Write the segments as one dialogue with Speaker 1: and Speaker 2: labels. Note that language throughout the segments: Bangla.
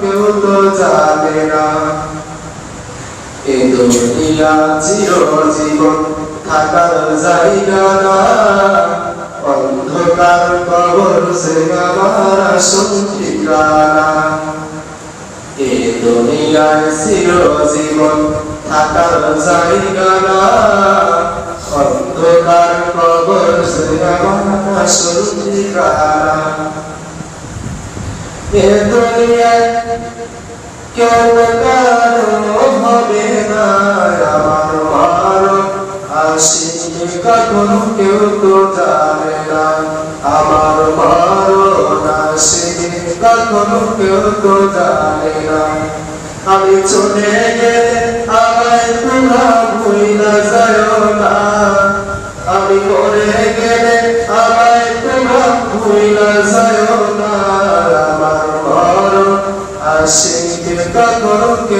Speaker 1: কেউ তো জানে না। এই দুনিয়া চিরজীবন থাকার জায়গা না। অন্ধকার কবর সে আমার আসল ঠিকানা। এই দুনিয়ায় চিরজীবন থাকার জায়গা না। অন্ধকার কবর সে আমার আসল এ দুনিয়ায় কেউ কারও না আমার মারো আসিনি কখনো কেউ তো না আমার মারো আসিনি কখনো কেউ তো জানে না আমি চলে গেলে আমায় তোমরা ভুইলা যায় না। আমি মরে গেলে আমায় তোমরা ভুইলা যায়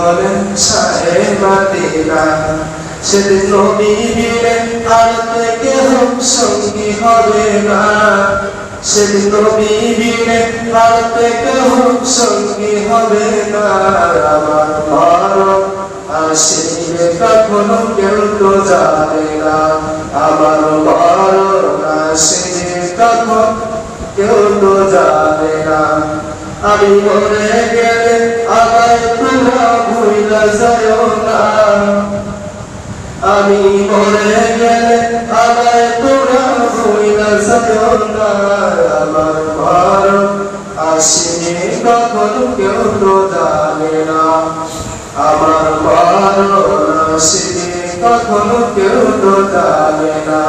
Speaker 1: হলেন সাজে মাদিনা সেদিন নবী বিলে আর থেকে হোক সঙ্গী হবে না। সেদিন নবী বিলে আর থেকে হোক সঙ্গী হবে না। আমার মরণ আসিবে কখনো কেউ তো জানে না আমার মরণ আসিবে কখন কেউ তো জানে না। আমি মরে গেলে আমায় তোমরা আমি মরে গেলে আমায় তোরা না আমার মরণ আসিনি কখন কেউ তো জানে না। আমার মরণ আসিনি কখন কেউ তো জানে না।